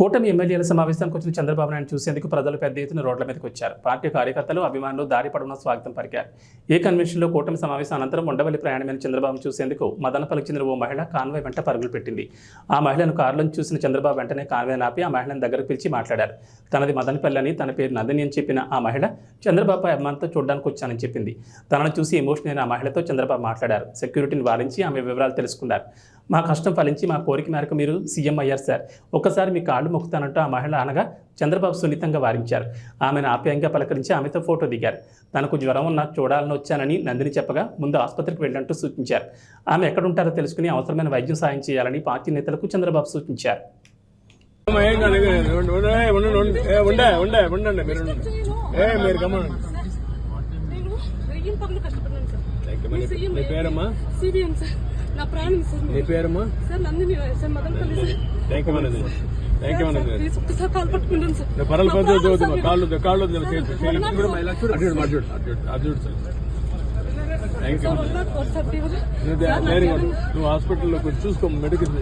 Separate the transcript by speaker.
Speaker 1: కూటమి ఎమ్మెల్యేల సమావేశానికి వచ్చిన చంద్రబాబు నాయుడు చూసేందుకు ప్రజలు పెద్ద ఎత్తున రోడ్ల మీదకి వచ్చారు. పార్టీ కార్యకర్తలు అభిమానులు దారి పడున్న స్వాగతం పలికారు. ఏ కన్వెన్షన్లో కూటమి సమావేశం అనంతరం ఉండవల్లి ప్రయాణమైన చంద్రబాబు చూసేందుకు మదనపల్లికి చెందిన ఓ మహిళ కాన్వాయ్ వెంట పరుగులు పెట్టింది. ఆ మహిళను కారులో చూసిన చంద్రబాబు వెంటనే కాన్వాయ్ ఆపి ఆ మహిళను దగ్గరకు పిలిచి మాట్లాడారు. తనది మదనపల్లి అని తన పేరు నందిని అని చెప్పిన ఆ మహిళ చంద్రబాబు అభిమానంతో చూడడానికి వచ్చానని చెప్పింది. తనను చూసి ఎమోషన్ అయిన ఆ మహిళతో చంద్రబాబు మాట్లాడారు. సెక్యూరిటీని వారించి ఆమె వివరాలు తెలుసుకున్నారు. మా కష్టం ఫలించి మా కోరిక మేరకు మీరు సీఎం అయ్యారు సార్. ఒక్కసారి మీ కాళ్ళు మొక్కుతానంటూ ఆ మహిళ అనగా చంద్రబాబు సున్నితంగా వారించారు. ఆమెను ఆప్యాయంగా పలకరించి ఆమెతో ఫోటో దిగారు. తనకు జ్వరం ఉన్న చూడాలని వచ్చానని నందిని చెప్పగా ముందు ఆసుపత్రికి వెళ్ళంటూ సూచించారు. ఆమె ఎక్కడుంటారో తెలుసుకుని అవసరమైన వైద్యం సాయం చేయాలని పార్టీ నేతలకు చంద్రబాబు సూచించారు.
Speaker 2: నీ పేరమ్మా?
Speaker 3: CBN sir. నా ప్రాణం సార్
Speaker 2: నీ పేరమ్మా?
Speaker 3: Sir Nandini sir Madanapalle sir.
Speaker 2: Thank you మనది థ్యాంక్ యూ
Speaker 3: ప్లీజ్ ఒక్కసారి కాల్ పట్టుకుంటాను సార్.
Speaker 2: కాళ్ళు కాళ్ళు చూడు, అటు అటు అటు సార్ థ్యాంక్ యూ నువ్వు హాస్పిటల్లో కొంచెం చూసుకో మెడికల్